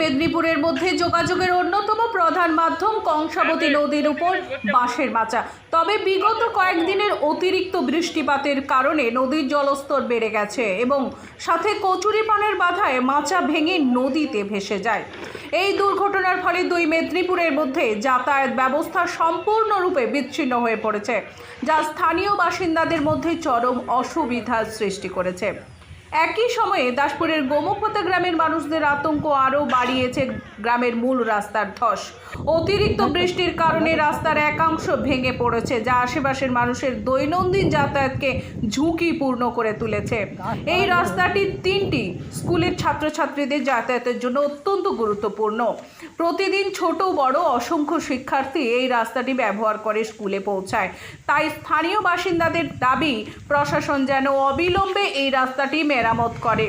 মেদিনীপুরের মধ্যে যোগাযোগের অন্যতম প্রধান মাধ্যম কংসাবতী নদীর উপর বাঁশের মাচা। তবে বিগত কয়েকদিনের অতিরিক্ত বৃষ্টিপাতের কারণে নদীর জলস্তর বেড়ে গেছে এবং সাথে কচুরিপানের বাধায় মাচা ভেঙে নদীতে ভেসে যায়। এই দুর্ঘটনার ফলে দুই মেদিনীপুরের মধ্যে যাতায়াত ব্যবস্থা সম্পূর্ণরূপে বিচ্ছিন্ন হয়ে পড়েছে, যা স্থানীয় বাসিন্দাদের মধ্যে চরম অসুবিধার সৃষ্টি করেছে। একই সময়ে দাসপুরের গোমুখপোতা গ্রামের মানুষদের আতঙ্ক আরও বাড়িয়েছে গ্রামের মূল রাস্তার ধস। অতিরিক্ত বৃষ্টির কারণে রাস্তার একাংশ ভেঙে পড়েছে, যা আশেপাশের মানুষের দৈনন্দিন যাতায়াতকে ঝুঁকিপূর্ণ করে তুলেছে। এই রাস্তাটি তিনটি স্কুলের ছাত্রছাত্রীদের যাতায়াতের জন্য অত্যন্ত গুরুত্বপূর্ণ। প্রতিদিন ছোট বড় অসংখ্য শিক্ষার্থী এই রাস্তাটি ব্যবহার করে স্কুলে পৌঁছায়। তাই স্থানীয় বাসিন্দাদের দাবি, প্রশাসন যেন অবিলম্বে এই রাস্তাটি মেরামত করে।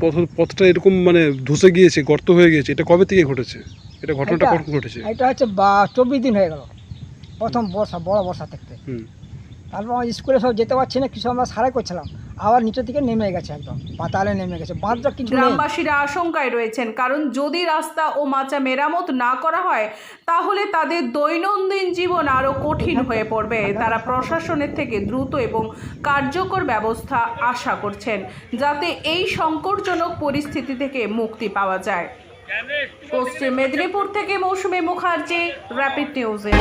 পথ পথটা এরকম মানে ধসে গিয়েছে গর্ত হয়ে গিয়েছে এটা কবে থেকে ঘটেছে? এটা ঘটনাটা কখন ঘটেছে? এটা হচ্ছে বা চব্বিশ দিন হয়ে গেল প্রথম বর্ষা বড় বর্ষা থাকতে হুম। তারপর আমার স্কুলে সব যেতে পারছি না কিছু আমরা সারাই করছিলাম। আবার নিচের দিকে নেমে গেছে একদম, পাতালে নেমে গেছে বাঁধটা কিছু গ্রামবাসীরা আশঙ্কায় রয়েছেন, কারণ যদি রাস্তা ও মাচা মেরামত না করা হয়, তাহলে তাদের দৈনন্দিন জীবন আরও কঠিন হয়ে পড়বে। তারা প্রশাসনের থেকে দ্রুত এবং কার্যকর ব্যবস্থা আশা করছেন, যাতে এই সংকটজনক পরিস্থিতি থেকে মুক্তি পাওয়া যায়। পশ্চিম মেদিনীপুর থেকে মৌসুমী মুখার্জি র্যাপিড নিউজে